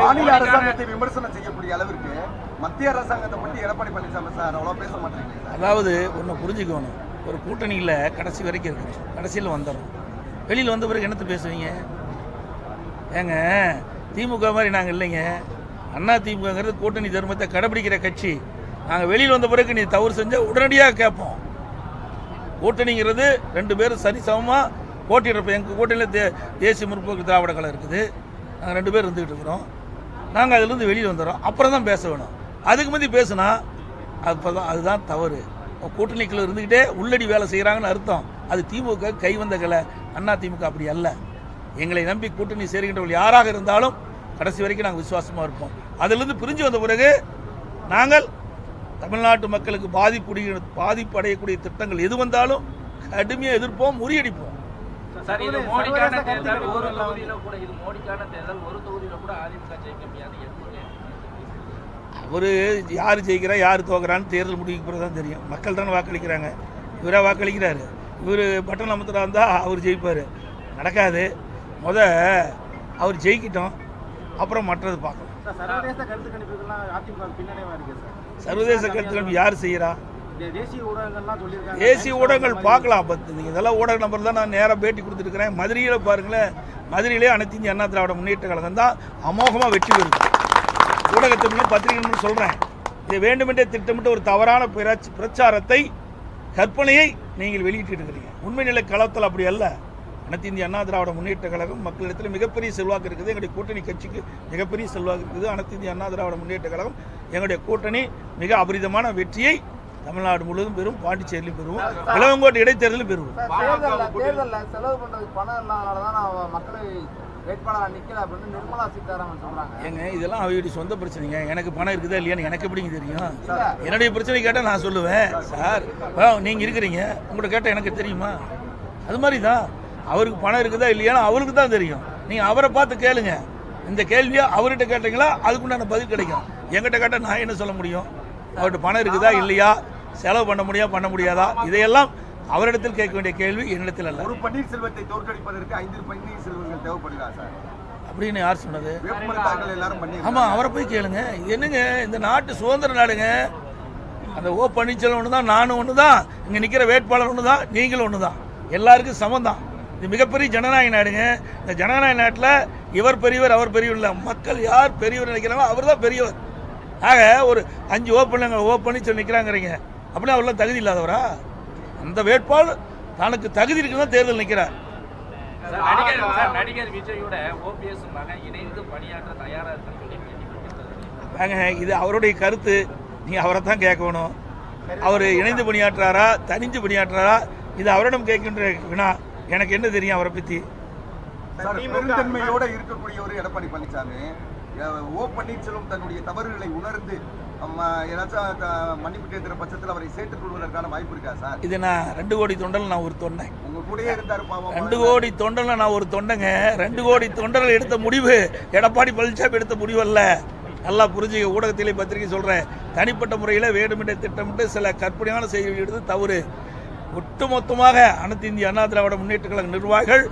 மாநில அரசாங்கத்தை விமர்சனம் செய்யக்கூடிய அளவிற்கு மத்திய அரசாங்கத்தை பற்றி எடப்பாடி பழனிசாமி சார் அவ்வளோ பேச மாட்டேங்கிறீங்க அதாவது ஒன்று புரிஞ்சுக்கணும். ஒரு கூட்டணியில் கடைசி வரைக்கும் இருக்கணும். கடைசியில் வந்துடும் வெளியில் வந்த பிறகு என்னத்து பேசுவீங்க? ஏங்க திமுக மாதிரி நாங்கள் இல்லைங்க. அண்ணா திமுகங்கிறது கூட்டணி தர்மத்தை கடைபிடிக்கிற கட்சி. நாங்கள் வெளியில் வந்த பிறகு நீ தவறு செஞ்சால் உடனடியாக கேட்போம். கூட்டணிங்கிறது ரெண்டு பேரும் சரி சமமாக போட்டிடுறப்ப எங்கள் கூட்டணியில் தே தேசிய முற்போக்கு திராவிட கலை இருக்குது. நாங்கள் ரெண்டு பேர் இருந்துகிட்டு இருக்கிறோம். நாங்கள் அதிலிருந்து வெளியில் வந்துடுறோம் அப்புறம் தான் பேச வேணும். அதுக்கு முந்தி பேசுனா அப்போ தான் அதுதான் தவறு. கூட்டணிக்குள்ள இருந்துக்கிட்டே உள்ளடி வேலை செய்கிறாங்கன்னு அர்த்தம். அது திமுக கை வந்த கலை. அண்ணா திமுக அப்படி அல்ல. எங்களை நம்பி கூட்டணி சேர்கின்றவர்கள் யாராக இருந்தாலும் கடைசி வரைக்கும் நாங்கள் விசுவாசமாக இருப்போம். அதிலிருந்து பிரிஞ்சு வந்த பிறகு நாங்கள் தமிழ்நாட்டு மக்களுக்கு பாதிப்புடைய பாதிப்பு அடையக்கூடிய திட்டங்கள் எது வந்தாலும் கடுமையாக எதிர்ப்போம் முறியடிப்போம். சார் இது மோடிக்கான தேர்தல் ஒரு தொகுதியில கூட இது மோடிக்கான தேர்தல் ஒரு தொகுதியில கூட அதிமுக ஜெயிக்க முடியாது. அவர் யார் ஜெயிக்கிறா யார் தோக்குறான்னு தேர்தல் முடிவுக்கு பிறகு தான் தெரியும். மக்கள் தானே வாக்களிக்கிறாங்க. இவராக வாக்களிக்கிறாரு. இவர் பட்டன் அமர்த்தரா இருந்தால் அவர் ஜெயிப்பார். நடக்காது. முத அவர் ஜெயிக்கிட்டோம். அப்புறம் மற்றது பார்க்கலாம். சார், சர்வதேச கருத்து கணிப்புகள்லாம் அதிமுக பின்னடைவா இருக்கு சார்? சர்வதேச கருத்து யார் செய்கிறா தேசிய ஊடகங்கள் பார்க்கலாம் பத்து நீங்கள் இதெல்லாம் ஊடக நம்பர் தான் நான் நேராக பேட்டி கொடுத்துருக்கிறேன் மதுரையில் பாருங்களேன் மதுரையிலே அனைத்து இந்திய அண்ணா திராவிட முன்னேற்ற கழகம் தான் அமோகமாக வெற்றி பெறுது. ஊடகத்தை பத்திரிகை சொல்கிறேன் இதை வேண்டுமென்றே திட்டமிட்டு ஒரு தவறான பிரச்ச- பிரச்சாரத்தை கற்பனையை நீங்கள் வெளியிட்டு இருக்கிறீங்க உண்மை நிலை களத்தில் அப்படி அல்ல. அனைத்து இந்திய அண்ணா திராவிட முன்னேற்ற கழகம் மக்களிடத்தில் மிகப்பெரிய செல்வாக்கு இருக்குது. எங்களுடைய கூட்டணி கட்சிக்கு மிகப்பெரிய செல்வாக்கு இருக்குது. அனைத்து இந்திய அண்ணா திராவிட முன்னேற்ற கழகம் எங்களுடைய கூட்டணி மிக அபரிதமான வெற்றியை தமிழ்நாடு முழுவதும் பெறும் பாண்டிச்சேரியிலும் பெறுவோம் இளவங்கோட்டை இடைத்தேர்தலும் பெறுவோம். செலவு பண்றதுக்கு பணம் இல்லாதனால தான் நான் மக்களை அப்படின்னு நிர்மலா சீதாராமன் ஏங்க இதெல்லாம் அவருடைய சொந்த பிரச்சனைங்க. எனக்கு பணம் இருக்குதா இல்லையான்னு எனக்கு எப்படிங்க தெரியும்? என்னுடைய பிரச்சனை கேட்டால் நான் சொல்லுவேன். சார் ஆ, நீங்க இருக்கிறீங்க. உங்கள்கிட்ட கேட்டால் எனக்கு தெரியுமா? அது மாதிரி தான் அவருக்கு பணம் இருக்குதா இல்லையான்னு அவருக்கு தான் தெரியும். நீங்கள் அவரை பார்த்து கேளுங்க. இந்த கேள்வியை அவர்கிட்ட கேட்டீங்களா? அதுக்குண்டான பதில் கிடைக்கும். என்கிட்ட கேட்டால் நான் என்ன சொல்ல முடியும்? அவர்கிட்ட பணம் இருக்குதா இல்லையா? செலவு பண்ண முடியா பண்ண முடியாதா? இதையெல்லாம் அவரிடத்தில் கேட்க வேண்டிய கேள்வி என்னிடத்தில் அல்ல. ஒரு பன்னீர்செல்வத்தை தோற்கடிப்பதற்கு ஐந்து பன்னீர்செல்வங்கள் தேவைப்படுகிறா சார்? அப்படின்னு யார் சொன்னது? பண்ணி ஆமாம் அவரை போய் கேளுங்க. என்னங்க இந்த நாட்டு சுதந்திர நாடுங்க. அந்த ஓ பன்னீர்செல்வம் ஒன்று தான் நானும் ஒன்று தான் இங்கே நிற்கிற வேட்பாளர் ஒன்று தான் நீங்களும் ஒன்று தான் எல்லாருக்கும் சமம் தான். இது மிகப்பெரிய ஜனநாயக நாடுங்க. இந்த ஜனநாயக நாட்டில் இவர் பெரியவர் அவர் பெரியவர் இல்லை. மக்கள் யார் பெரியவர் நினைக்கிறாங்களோ அவர் தான் பெரியவர். ஆக ஒரு அஞ்சு ஓ பண்ணுங்க ஓ பன்னீர்செல்வம் நிற்கிறாங்கிறீங்க அப்படின்னா அவர்லாம் தகுதி இல்லாதவரா? அந்த வேட்பாளர் தனக்கு தகுதி இருக்குன்னு தான் தேர்தல் நிற்கிறார் நடிகர் விஜயோட ஓபிஎஸ் மகன் இணைந்து பணியாற்ற தயாரா இருக்குன்னு இது அவருடைய கருத்து. நீங்கள் அவரை தான் கேட்கணும். அவர் இணைந்து பணியாற்றுறாரா தனிஞ்சு பணியாற்றுறாரா இது அவரிடம் கேட்கின்ற வினா. எனக்கு என்ன தெரியும் அவரை பற்றி பெருந்தன்மையோட இருக்கக்கூடிய ஒரு எடப்பாடி பழனிசாமி ஓ பன்னீர்செல்வம் தன்னுடைய தவறுகளை உணர்ந்து ஏதாச்சும் மன்னிப்பு கேட்கிற பட்சத்தில் அவரை சேர்த்துக் கொள்வதற்கான வாய்ப்பு இருக்கா சார்? இது நான் ரெண்டு கோடி தொண்டல் நான் ஒரு தொண்டேன் உங்க கூடயே இருந்தாரு பாவம். ரெண்டு கோடி தொண்டல்ல நான் ஒரு தொண்டைங்க. ரெண்டு கோடி தொண்டர்கள் எடுத்த முடிவு எடப்பாடி பழனிசாமி எடுத்த முடிவு அல்ல. நல்லா புரிஞ்சுக்க ஊடகத்திலே பத்திரிகை சொல்கிறேன் தனிப்பட்ட முறையில் வேண்டுமென்றே திட்டமிட்டு சில கற்பனையான செய்திகள் எடுத்து தவறு. ஒட்டுமொத்தமாக அனைத்து இந்திய அண்ணா திராவிட முன்னேற்ற கழக நிர்வாகிகள்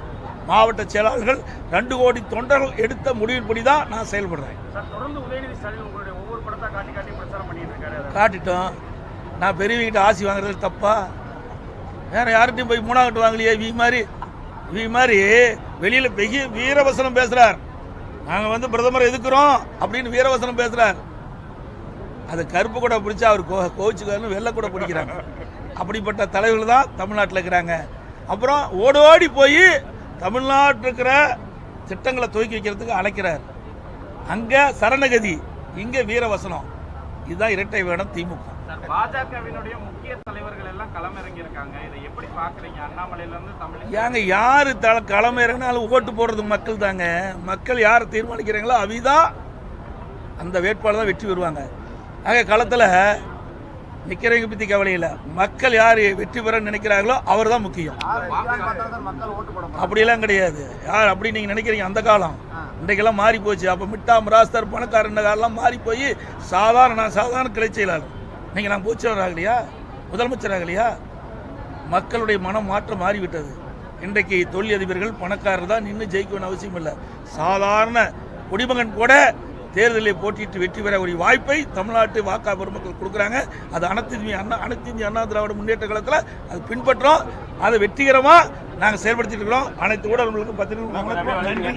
மாவட்ட செயலாளர்கள் ரெண்டு கோடி தொண்டர்கள் எடுத்த முடிவின்படி தான் நான் செயல்படுறேன். காட்டிட்டோம். நான் பெரியவங்கிட்ட ஆசி வாங்குறது தப்பா? வேற யார்கிட்டயும் போய் மூணாகட்டு வாங்கலையே வி மாதிரி? வி மாதிரி வெளியில் பெரிய வீரவசனம் பேசுறார். நாங்கள் வந்து பிரதமரை எதுக்குறோம் அப்படின்னு வீரவசனம் பேசுறார். அது கருப்பு கூட பிடிச்சா அவர் கோ கோச்சுக்காரன்னு வெள்ளை கூட பிடிக்கிறாங்க. அப்படிப்பட்ட தலைவர்கள் தான் தமிழ்நாட்டில் இருக்கிறாங்க. அப்புறம் ஓடோடி போய் தமிழ்நாட்டில் இருக்கிற திட்டங்களை துவக்கி வைக்கிறதுக்கு அழைக்கிறார். அங்கே சரணகதி இங்கே வீரவசனம். இதுதான் இரட்டை வேடம் திமுக. பாஜகவினுடைய முக்கிய தலைவர்கள் எல்லாம் களமிறங்கி இருக்காங்க இதை எப்படி பாக்குறீங்க அண்ணாமலையில இருந்து தமிழ் ஏங்க யார் த களம் இறங்கினாலும் ஓட்டு போடுறது மக்கள் தாங்க. மக்கள் யார் தீர்மானிக்கிறாங்களோ அவிதான் அந்த வேட்பாளர் தான் வெற்றி பெறுவாங்க. ஆக களத்தில் நிற்கிறவங்க பற்றி கவலை இல்லை. மக்கள் யார் வெற்றி பெற நினைக்கிறாங்களோ அவர் தான் முக்கியம். மக்கள் அப்படியெல்லாம் கிடையாது. யார் அப்படி நீங்கள் நினைக்கிறீங்க? அந்த காலம். இன்றைக்கெல்லாம் மாறி போச்சு அப்போ மிட்டா மிராஸ்தர் பணக்காரன் காலம்லாம் மாறி போய் சாதாரண நான் சாதாரண கிளை செயலாளர். நீங்கள் நான் பூச்சவர் ஆகலையா முதலமைச்சர் ஆகலையா மக்களுடைய மனம் மாற்றம் மாறிவிட்டது. இன்றைக்கு தொழிலதிபர்கள் பணக்காரர் தான் நின்று ஜெயிக்கணும்னு அவசியம் இல்லை சாதாரண குடிமகன் கூட தேர்தலில் போட்டியிட்டு வெற்றி பெற ஒரு வாய்ப்பை தமிழ்நாட்டு வாக்கா பெருமக்கள் கொடுக்குறாங்க. அது அனைத்து இந்திய அண்ணா அனைத்து இந்திய அண்ணா திராவிட முன்னேற்ற கழகத்தில் அது பின்பற்றோம். அதை வெற்றிகரமாக நாங்கள் செயல்படுத்திட்டு இருக்கிறோம். அனைத்து ஊடகங்களுக்கும் பத்திரிகை